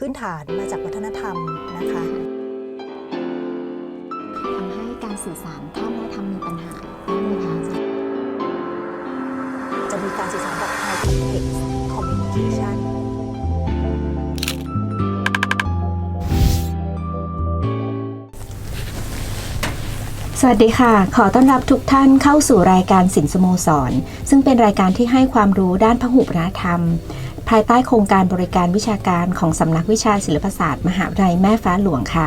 พื้นฐานมาจากวัฒนธรรมนะคะทำให้การสื่อสารข้ามวัฒนธรรมมีปัญหาบ้างไหมคะอาจารย์จะมีการสื่อสารแบบ high context communication สวัสดีค่ะ ขอต้อนรับทุกท่านเข้าสู่รายการสินสโมสร ซึ่งเป็นรายการที่ให้ความรู้ด้านพหุวัฒนธรรม ภายใต้โครงการบริการวิชาการของสำนักวิชาศิลปศาสตร์ มหาวิทยาลัยแม่ฟ้าหลวงค่ะ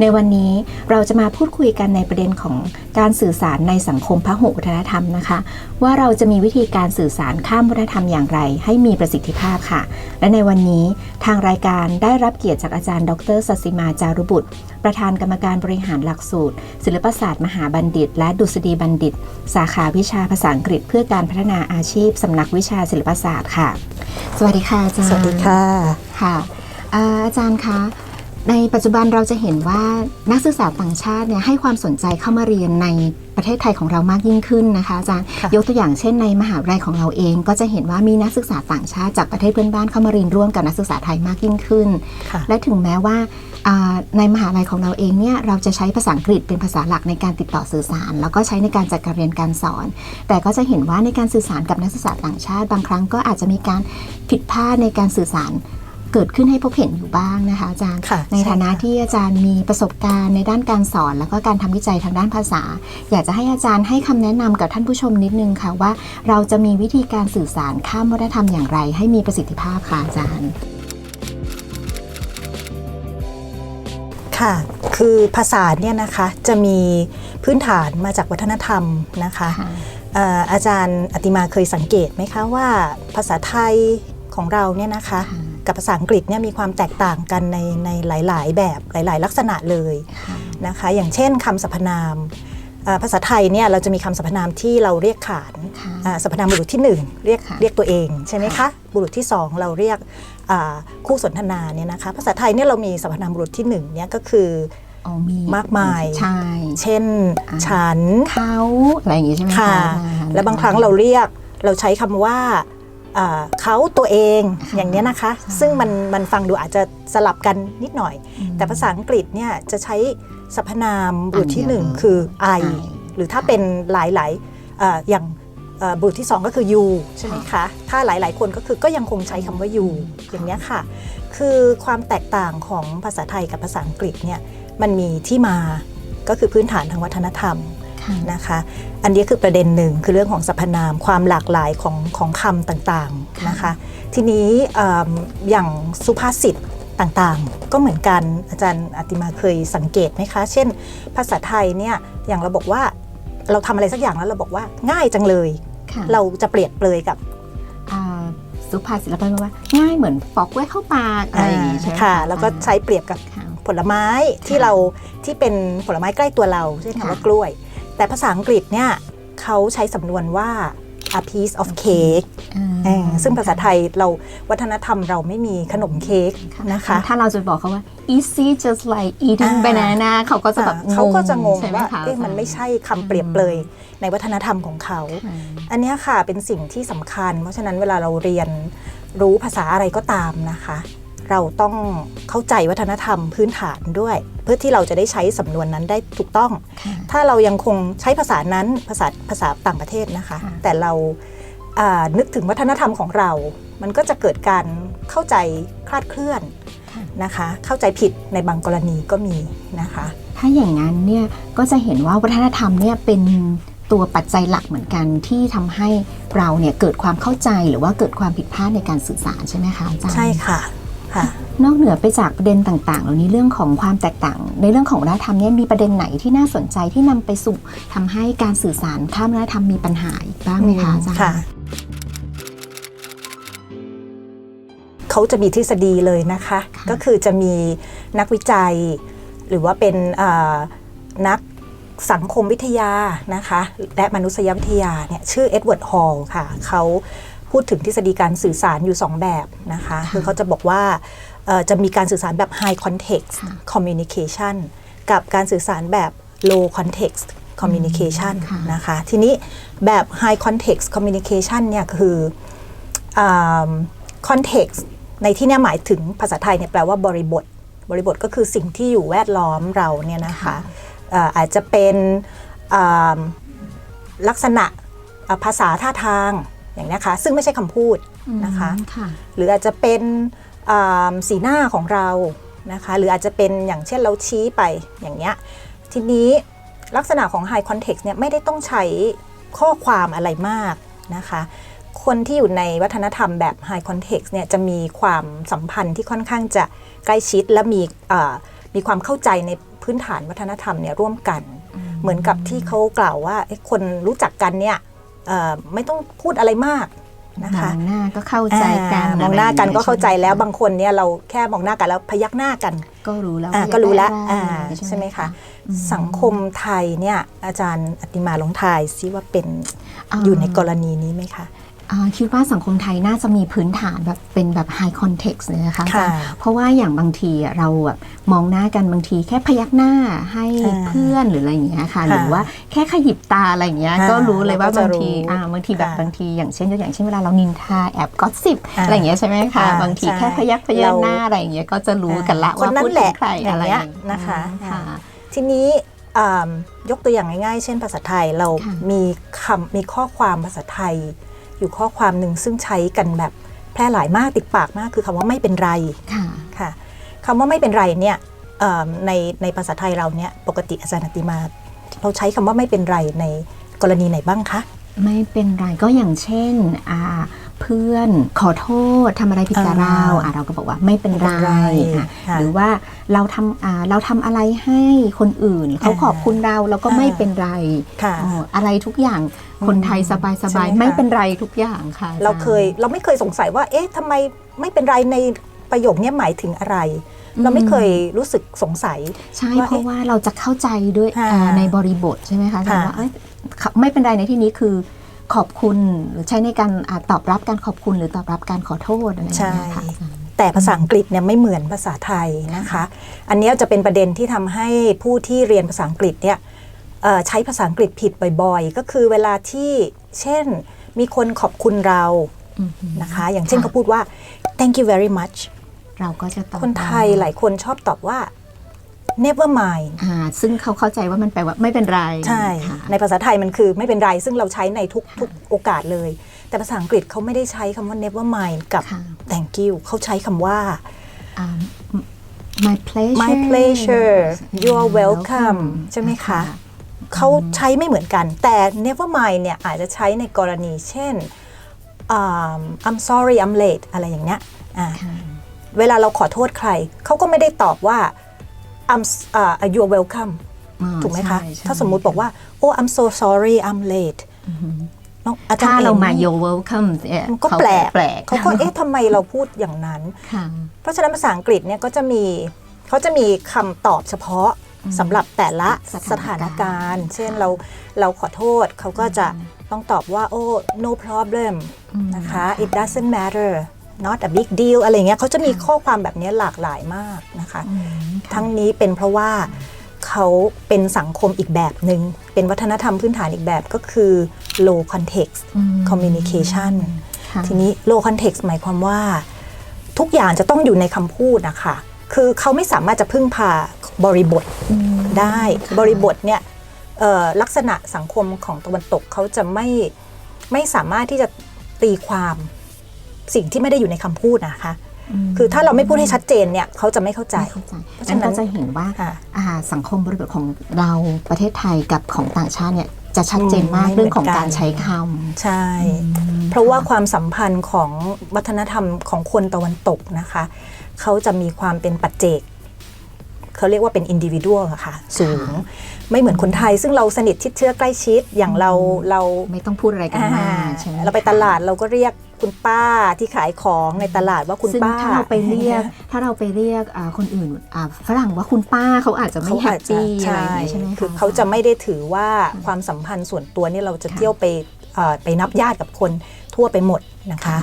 ในวันนี้เราจะมาพูดคุยกันในประเด็นของการสื่อสารในสังคมพหุวัฒนธรรมนะคะ ว่าเราจะมีวิธีการสื่อสารข้ามวัฒนธรรมอย่างไร ให้มีประสิทธิภาพค่ะ และในวันนี้ทางรายการได้รับเกียรติจากอาจารย์ ดรสศิมาจารุบุตร ประธานกรรมการบริหารหลักสูตร ศิลปศาสตร์ มหาบัณฑิต และดุษฎีบัณฑิต สาขาวิชาภาษาอังกฤษ เพื่อการพัฒนาอาชีพสำนักวิชาศิลปศาสตร์ค่ะ สวัสดีค่ะอาจารย์สวัสดีค่ะค่ะอ่าอาจารย์คะในปัจจุบันเราจะเห็นว่านักศึกษาต่างชาติเนี่ยให้ความสนใจเข้ามาเรียนในประเทศไทยของเรามากยิ่งขึ้นนะคะอาจารย์ค่ะยกตัวอย่างเช่นในมหาวิทยาลัยของเราเอง ก็จะเห็นว่ามีนักศึกษาต่างชาติจากประเทศเพื่อนบ้านเข้ามาเรียนร่วมกับนักศึกษาไทยมากยิ่งขึ้นค่ะและถึงแม้ว่าอ่า ในมหาลัยของเราเองเนี่ยเราจะใช้ภาษาอังกฤษเป็นภาษาหลักในการติดต่อสื่อสาร แล้วก็ใช้ในการจัดการเรียนการสอน แต่ก็จะเห็นว่าในการสื่อสารกับนักศึกษาต่างชาติ บางครั้งก็อาจจะมีการผิดพลาดในการสื่อสารเกิดขึ้นให้พบเห็นอยู่บ้างนะคะอาจารย์ค่ะในใช่ฐานะค่ะที่อาจารย์มีประสบการณ์ในด้านการสอน แล้วก็การทำวิจัยทางด้านภาษา อยากจะให้อาจารย์ให้คำแนะนำกับท่านผู้ชมนิดนึงค่ะว่า เราจะมีวิธีการสื่อสารข้ามวัฒนธรรมอย่างไร ให้มีประสิทธิภาพค่ะอาจารย์ ค่ะ คือภาษาเนี่ยนะคะจะมีพื้นฐานมาจากวัฒนธรรมนะคะเอ่ออาจารย์อติมาเคยสังเกตไหมคะว่าภาษาไทยของเราเนี่ยนะคะค่ะกับภาษาอังกฤษเนี่ยมีความแตกต่างกันในในหลาย ๆ แบบหลาย ๆ ลักษณะเลยนะคะ อย่างเช่นคำสรรพนามเอ่อ ภาษาไทยเนี่ยเราจะมีคำสรรพนามที่เราเรียกขานค่ะอ่าสรรพนามบุรุษที่หนึ่งเรียกค่ะเรียกตัวเองใช่ไหมคะบุรุษที่สองเราเรียกอ่าคู่สนทนาเนี่ยนะคะภาษาไทยเนี่ยเรามีสรรพนามบุรุษที่หนึ่งเนี่ยก็คืออ๋อมีมากมายใช่เช่นอ่าฉันเขาอะไรอย่างงี้ใช่ไหมค่ะอาจารย์และบางครั้งเราเรียกเราใช้คำว่าอ่าเขาตัวเองค่ะอย่างเนี้ยนะคะใช่ซึ่งมันมันฟังดูอาจจะสลับกันนิดหน่อยอืมแต่ภาษาอังกฤษเนี่ยจะใช้ สรรพนามบุรุษที่อันเดียวหนึ่งเลยคือ I I หรือถ้าเป็นหลายๆเอ่ออย่างเอ่อบุรุษที่ 2 ก็คือ you ใช่ไหมคะ ถ้าหลาย ๆ คนก็คือก็ยังคงใช้คำว่า you อย่างเนี้ยค่ะ คือความแตกต่างของภาษาไทยกับภาษาอังกฤษเนี่ยมันมีที่มาก็คือพื้นฐานทางวัฒนธรรมค่ะนะคะ อันนี้คือประเด็นหนึ่งคือเรื่องของสรรพนามความหลากหลายของของคำต่างๆนะคะ ทีนี้เอิ่มอย่างสุภาษิต ต่างๆ ก็เหมือนกันอาจารย์อติมาเคยสังเกตไหมคะ เช่น ภาษาไทยเนี่ยอย่างเราบอกว่าเราทำอะไรสักอย่างแล้วเราบอกว่าง่ายจังเลยค่ะเราจะเปรียบเปรยกับอ่าสุภาษิตเราเป็นว่า ง่ายเหมือนปอกกล้วยเข้าปากอะไรอย่างงี้ใช่ไหมค่ะ แล้วก็ใช้เปรียบกับค่ะผลไม้ที่ค่ะเราที่เป็นผลไม้ใกล้ตัวเราเช่นค่ะคำว่ากล้วย แต่ภาษาอังกฤษเนี่ยเขาใช้สำนวนว่า a piece of cake อ่าเออซึ่งภาษาไทยเราวัฒนธรรมเราไม่มีขนมเค้กนะคะ ถ้าเราจะบอกเขาว่า easy just like eating อ่า banana เขาก็จะแบบอ่าเขาก็จะงงใช่ไหมว่าคะเอ๊ะมันไม่ใช่คำเปรียบเปรยในวัฒนธรรมของเขาค่ะอันเนี้ยค่ะเป็นสิ่งที่สำคัญ เพราะฉะนั้นเวลาเราเรียนรู้ภาษาอะไรก็ตามนะคะ เราต้องเข้าใจวัฒนธรรมพื้นฐานด้วย เพื่อที่เราจะได้ใช้สำนวนนั้นได้ถูกต้องค่ะถ้าเรายังคงใช้ภาษานั้นภาษาภาษาต่างประเทศนะคะค่ะแต่เราอ่านึกถึงวัฒนธรรมของเรา มันก็จะเกิดการเข้าใจคลาดเคลื่อนนะคะ เข้าใจผิดในบางกรณีก็มีนะคะ ถ้าอย่างนั้นเนี่ยก็จะเห็นว่าวัฒนธรรมเนี่ยเป็นตัวปัจจัยหลักเหมือนกันที่ทำให้เราเนี่ยเกิดความเข้าใจหรือว่าเกิดความผิดพลาดในการสื่อสารใช่ไหมคะอาจารย์ใช่ค่ะ ค่ะ นอกเหนือไปจากประเด็นต่างๆ เหล่านี้เรื่องของความแตกต่าง ในเรื่องของวัฒนธรรมเนี่ยมีประเด็นไหนที่น่าสนใจที่นำไปสู่ทำให้การสื่อสารข้ามวัฒนธรรมมีปัญหาอีกบ้างไหมคะอาจารย์ค่ะเขาจะมีทฤษฎีเลยนะคะค่ะก็คือจะมีนักวิจัย หรือว่าเป็นอ่านักสังคมวิทยานะคะ และมนุษยวิทยาเนี่ยชื่อเอ็ดเวิร์ด ฮอลล์ค่ะเขา พูดถึงทฤษฎีการสื่อสารอยู่ 2 แบบนะคะคือเขาจะบอกว่าเอ่อจะมีการสื่อสารแบบ high context ค่ะ communication กับการสื่อสารแบบ low context communication ค่ะนะคะ ทีนี้แบบ high context communication เนี่ยคืออ่า context ในที่เนี้หมายถึงภาษาไทยเนี่ยแปลว่าบริบท บริบทก็คือสิ่งที่อยู่แวดล้อมเราเนี่ยนะคะเอ่ออาจจะเป็นอ่าลักษณะอ่าภาษาท่าทาง อย่างนี้นะคะซึ่งไม่ใช่คำพูดนะคะค่ะหรืออาจจะเป็นอ่าสีหน้าของเรานะคะหรืออาจจะเป็นอย่างเช่นเราชี้ไปอย่างเงี้ยทีนี้ลักษณะของ High Context เนี่ยไม่ได้ต้องใช้ข้อความอะไรมากนะคะคนที่อยู่ในวัฒนธรรมแบบ High Context เนี่ยจะมีความสัมพันธ์ที่ค่อนข้างจะใกล้ชิดและมีเอ่อมีความเข้าใจในพื้นฐานวัฒนธรรมเนี่ยร่วมกัน เหมือนกับที่เขากล่าวว่าเอ๊ะคนรู้จักกันเนี่ยเอ่อ ไม่ต้องพูดอะไรมากนะมอคะงหน้าก็เข้าใจกันอ่ามองหน้ากันก็เข้าใจแล้วบาบางคนเนี่ยเราแค่มองหน้ากันแล้วพยักหน้ากัน ก็รู้แล้วอ่าว่าก็รู้แล้วอยาอ่าได้อรใช่ไหมคะอืมสังคมไทยเนี่ยอาจารย์อติมาลงทายซิว่าเป็นาอยู่ในกรณีนี้ไหมคะ อ่าคิดว่าสังคมไทยน่าจะมีพื้นฐานแบบเป็นแบบ high context เลยนะคะอาจารย์ค่ะ เพราะว่าอย่างบางทีอะเราแบบมองหน้ากันบางทีแค่พยักหน้าให้อ่าเพื่อนหรืออะไรอย่างเงี้ยค่ะ ค่ะหรือว่าแค่ขยิบตาอะไรอย่างเงี้ยอ่าก็รู้เลยว่าเราก็จะบางทีรู้อ่าบางทีแบบค่ะบางทีอย่างเช่นตัวอย่างเช่นเวลาเรานินทาแอบก็สิบอ่าอะไรอย่างเงี้ยใช่ไหมคะค่ะบางทีใช่แค่พยักพยักเราหน้าอะไรอย่างเงี้ยก็จะรู้กันละคนว่านั้นพูดแหถึละงใครอย่างอะไรเงี้ยอย่างเงี้ยนะคะ ค่ะ ทีนี้อ่ายกตัวอย่างง่ายๆ เช่นภาษาไทยเราค่ะ มีคำมีข้อความภาษาไทย อยู่ข้อความหนึ่งซึ่งใช้กันแบบแพร่หลายมากติดปากมาก คือคำว่าไม่เป็นไรค่ะค่ะคำว่าไม่เป็นไรเนี่ยเอิ่มในในภาษาไทยเราเนี่ยปกติอาจารย์อติมา เราใช้คำว่าไม่เป็นไรในกรณีไหนบ้างคะไม่เป็นไรก็อย่างเช่นอ่าเพื่อนขอโทษทำอะไรผิดกับอ่าเราอ่าเราก็บอกว่าไม่เป็นไรไม่เป็นไรอะค่ะหรือว่าเราทำอ่าเราทำอะไรให้คนอื่น เขาอ่าขอบคุณเราเราก็อ่าไม่เป็นไรค่ะอ๋ออะไรทุกอย่าง คนไทยสบายสใช่บายไหมคะไม่เป็นไรทุกอย่างค่ะ เราอจเคยเราไม่เคยสงสัยว่า เอ๊ะทำไมไม่เป็นไรในประโยคเนี้หมายถึงอะไร เราไม่เคยรู้สึกสงสัย ใช่ว่าเพราะว่าเราจะเข้าใจด้วยค่ะอ่าในบริบทใช่ไหมคะอาจารย์ค่ะว่าเอ้ยไม่เป็นไรในที่นี้คือขอบคุณหรือใช้ในการอ่าตอบรับการขอบคุณหรือตอบรับการขอโทษอะไรอย่างเงี้ยค่ะอาจารย์แต่ภาษาอังกฤษเนี่ยไม่เหมือนภาษาไทยนะคะ อันเนี้ยจะเป็นประเด็นที่ทำให้ผู้ที่เรียนภาษาอังกฤษเนี่ยเอ่อ ใช้ภาษาอังกฤษผิดบ่อย ๆ ก็คือเวลาที่เช่นมีคนขอบคุณเราอืมนะคะ อย่างเช่นค่ะเขาพูดว่า thank you very much เราก็จะตอบคนไทยหลายคนชอบตอบว่า never mind อ่าซึ่งเขาเข้าใจว่ามันแปลว่าไม่เป็นไร ใช่ค่ะในภาษาไทยมันคือไม่เป็นไร ซึ่งเราใช้ในทุกทุกโอกาสเลย แต่ภาษาอังกฤษเขาไม่ได้ใช้คำว่า never mind กับค่ะ thank you เขาใช้คำว่าอ่า my pleasure my pleasure you are welcome ใช่ไหมคะ เขาใช้ไม่เหมือนกัน แต่ never mind เนี่ยอาจจะใช้ในกรณีเช่นอ่า I'm sorry I'm late อะไรอย่างเนี้ยอ่าค่ะเวลาเราขอโทษใคร เขาก็ไม่ได้ตอบว่า I'm อ่า you're welcome อ่าถูกไหมคะใช่ใช่ถ้าสมมุติบอกว่า oh I'm so sorry I'm late น้องอาจารย์ถ้าเรามาเห็นไห you're welcome เนี่ยมันก็เขาแปลกแปลกเขาก็เอ๊ะทำไมเราพูดอย่างนั้นค่ะเพราะฉะนั้นภาษาอังกฤษเนี่ยก็จะมีเขาจะมีคำตอบเฉพาะ สำหรับแต่ละสสถาถานนกาการรณ์ณ์ เช่นเราเราขอโทษเขาก็จะต้องตอบว่าโอ้ no problem อืมนะคะ it doesn't matter not a big deal อะไรเงี้ยเขาจะมีข้อความแบบนี้หลากหลายมากนะคะอืมค่ะทั้งนี้เป็นเพราะว่าเขาเป็นสังคมอีกแบบหนึง่งเป็นวัฒนธรรมพื้นฐานอีกแบบก็คือ low context อืม communication ค่ะทีนี้ low context หมายความว่า ทุกอย่างจะต้องอยู่ในคำพูดนะคะ คือเขาไม่สามารถจะพึ่งพา บริบทอืมได้ค่ะบริบทเนี่ยเอ่อลักษณะสังคมของตะวันตกเขาจะไม่ไม่สามารถที่จะตีความสิ่งที่ไม่ได้อยู่ในคำพูดนะคะมคือถ้าเราไม่พูดให้ชัดเจนเนี่ยเขาจะไม่เข้าใจไม่เข้าใจเพราะงั้ฉะนนั้นก็จะเห็นว่าค่ะอ่าสังคมบริบทของเราประเทศไทยกับของต่างชาติเนี่ยจะชัดเจนมากอืมไม่เรื่องของเหมือนกันการใช้คำใช่อืมเพราะว่าความสัมพันธ์ของวัฒนธรรมของคนตะวันตกนะคะ เขาจะมีความเป็นปัจเจก เขาเรียกว่าเป็นอินดิวิ a วอะค่ะสูง ไม่เหมือนคนไทย ซึ่งเราสนิทชิดเชื้อใกล้ชิดอย่างเราเราไม่ต้องพูดอะไรกันมากใช่ไหมเราไปตลาดเราก็เรียกคุณป้าที่ขายของในตลาดว่าคุณซึ่งป้าถ้าเราไปเรียก ถ้าเราไปเรียกอ่าคนอื่นอ่าฝรั่งว่าคุณป้าเขาอาจจะไม่เขาแฮอาปจจะปี้อะไรใช่อย่างเงี้ยใช่ไหมคะคือเขาจะไม่ได้ถือว่าความสัมพันธ์ส่วนตัวนี่เราจะค่ะเที่ยวไปเอ่อไปนับญาติกับคนทั่วไปหมดนะคะ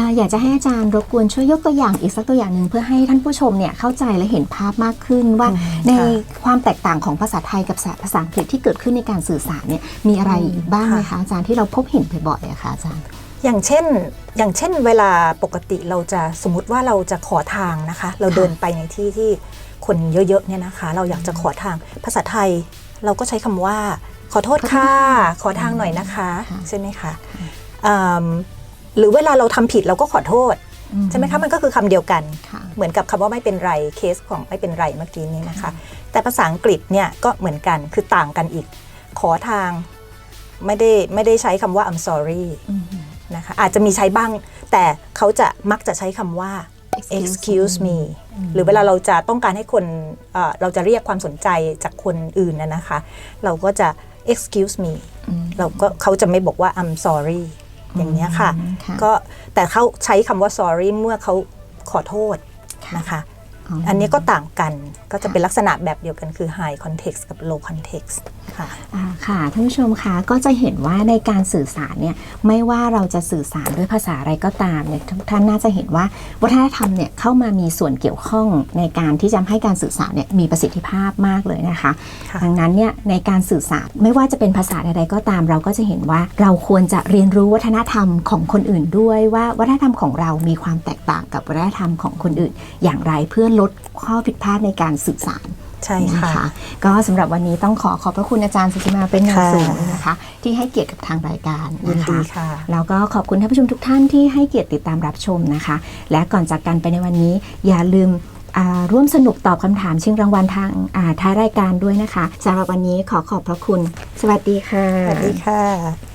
อ่าอยากจะให้อาจารย์รบกวนช่วยยกตัวอย่างอีกสักตัวอย่างหนึ่งเพื่อให้ท่านผู้ชมเนี่ยเข้าใจและเห็นภาพมากขึ้นว่าอืมในค่ะความแตกต่างของภาษาไทยกับภาษาอังกฤษที่เกิดขึ้นในการสื่อสารเนี่ยมีอะไรอีกบ้างไหมคะอาจารย์ที่เราพบเห็นบ่อยๆอะคะอาจารย์ อย่างเช่นอย่างเช่น เวลาปกติเราจะสมมติว่าเราจะขอทางนะคะ เราเดินไปในที่ที่คนเยอะๆเนี่ยนะคะ เราอยากจะขอทางภาษาไทย เราก็ใช้คำว่า ขอโทษค่ะขอทางหน่อยนะคะค่ะใช่ไหมคะอืม หรือเวลาเราทำผิดเราก็ขอโทษใช่ไหมคะมันก็คือคำเดียวกันค่ะเหมือนกับคำว่าไม่เป็นไรเคสของไม่เป็นไรเมื่อกี้นี้นะคะ แต่ภาษาอังกฤษเนี่ยก็เหมือนกันคือต่างกันอีก ขอทางไม่ได้ไม่ได้ใช้คำว่า I'm sorry อืมนะคะอาจจะมีใช้บ้าง แต่เขาจะมักจะใช้คำว่า excuse me หรือเวลาเราจะต้องการให้คนเอ่อเราจะเรียกความสนใจจากคนอื่นนะนะคะ เราก็จะ excuse me อืมเราก็เขาจะไม่บอกว่า I'm sorry อย่างเนี้ยค่ะอืมค่ะ ก็แต่เขาใช้คำว่า sorry เมื่อเขาขอโทษนะคะ อันนี้ก็ต่างกันก็จะเป็นลักษณะแบบเดียวกันคือ high context กับ low context ค่ะอ่าค่ะท่านผู้ชมคะก็จะเห็นว่าในการสื่อสารเนี่ยไม่ว่าเราจะสื่อสารด้วยภาษาอะไรก็ตามเนี่ยทุกท่านน่าจะเห็นว่าวัฒนธรรมเนี่ยเข้ามามีส่วนเกี่ยวข้องในการที่จะให้การสื่อสารเนี่ยมีประสิทธิภาพมากเลยนะคะค่ะดังนั้นเนี่ยในการสื่อสารไม่ว่าจะเป็นภาษาใดๆก็ตาม เราก็จะเห็นว่าเราควรจะเรียนรู้วัฒนธรรมของคนอื่นด้วยว่าวัฒนธรรมของเรามีความแตกต่างกับวัฒนธรรมของคนอื่น อย่างไรเพื่อลดข้อผิดพลาดในการสื่อสารใช่นะค่ะคะก็สำหรับวันนี้ต้องขอขอบพระคุณอาจารย์สุจิมาเป็นอย่างค่ะสูงนะคะ ที่ให้เกียรติกับทางรายการยินนะดีคะค่ะแล้วก็ขอบคุณท่านผู้ชมทุกท่านที่ให้เกียรติติดตามรับชมนะคะ และก่อนจากกันไปในวันนี้ อย่าลืมอ่าร่วมสนุกตอบคำถามชิงรางวัลทางอ่าท้ายรายการด้วยนะคะสำหรับวันนี้ขอขอบพระคุณ สวัสดีค่ะ สวัสดีค่ะ